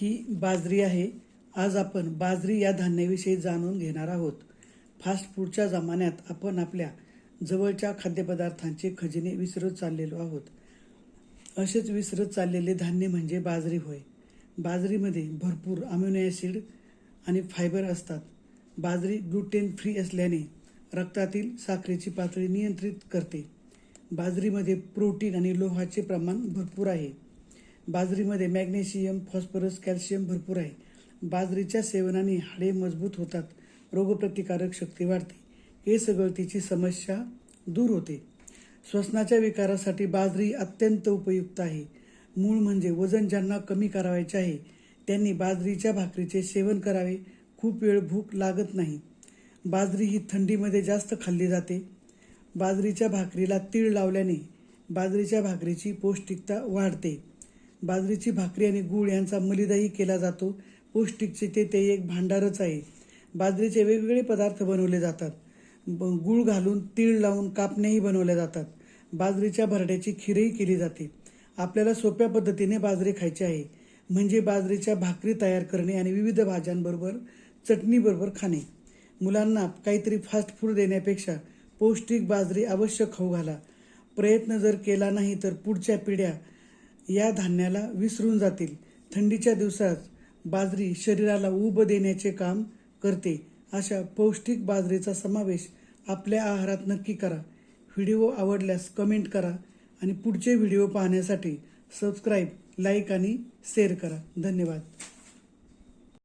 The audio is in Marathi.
ही बाजरी आहे. आज आपण बाजरी या धान्याविषयी जाणून घेणार आहोत. फास्ट फूडच्या जमान्यात आपण आपल्या जवळच्या खाद्यपदार्थांचे खजिने विसरत चाललेलो आहोत. असेच विसरत चाललेले धान्य म्हणजे बाजरी होय. बाजरीमध्ये भरपूर अम्युनो ॲसिड आणि फायबर असतात. बाजरी ग्लुटेन फ्री असल्याने रक्तातील साखरेची पातळी नियंत्रित करते. बाजरीमध्ये प्रोटीन आणि लोहाचे प्रमाण भरपूर आहे. बाजरीमध्ये मॅग्नेशियम फॉस्फरस कॅल्शियम भरपूर आहे. बाजरीच्या सेवनाने हाडे मजबूत होतात. रोगप्रतिकारक शक्ती वाढते. केस गळतीची समस्या दूर होते. श्वसनाच्या विकारासाठी बाजरी अत्यंत उपयुक्त आहे. मूळ म्हणजे वजन ज्यांना कमी करावायचे आहे त्यांनी बाजरीच्या भाकरीचे सेवन करावे. खूप वेळ भूक लागत नाही. बाजरी ही थंडीमध्ये जास्त खाल्ली जाते. बाजरीच्या भाकरीला तीळ लावल्याने बाजरीच्या भाकरीची पौष्टिकता वाढते. बाजरीची भाकरी आणि गूळ यांचा मलिदाही केला जातो. पौष्टिकचे ते ते एक भांडारच आहे. बाजरीचे वेगवेगळे पदार्थ बनवले जातात. ब- गूळ घालून तीळ लावून कापण्याही बनवल्या जातात. बाजरीच्या भरड्याची खीरही केली जाते. आपल्याला सोप्या पद्धतीने बाजरी खायची आहे. म्हणजे बाजरीच्या भाकरी तयार करणे आणि विविध भाज्यांबरोबर चटणीबरोबर खाणे. मुलांना काहीतरी फास्ट फूड देण्यापेक्षा पौष्टिक बाजरी अवश्य खाऊ घाला. प्रयत्न जर केला नाही तर पुढच्या पिढ्या या धान्याला विसरून जातील. थंडीच्या दिवसात बाजरी शरीराला ऊब देण्याचे काम करते. अशा पौष्टिक बाजरीचा समावेश आपल्या आहारात नक्की करा. व्हिडिओ आवडल्यास कमेंट करा आणि पुढचे व्हिडिओ पाहण्यासाठी सबस्क्राईब लाईक आणि शेअर करा. धन्यवाद.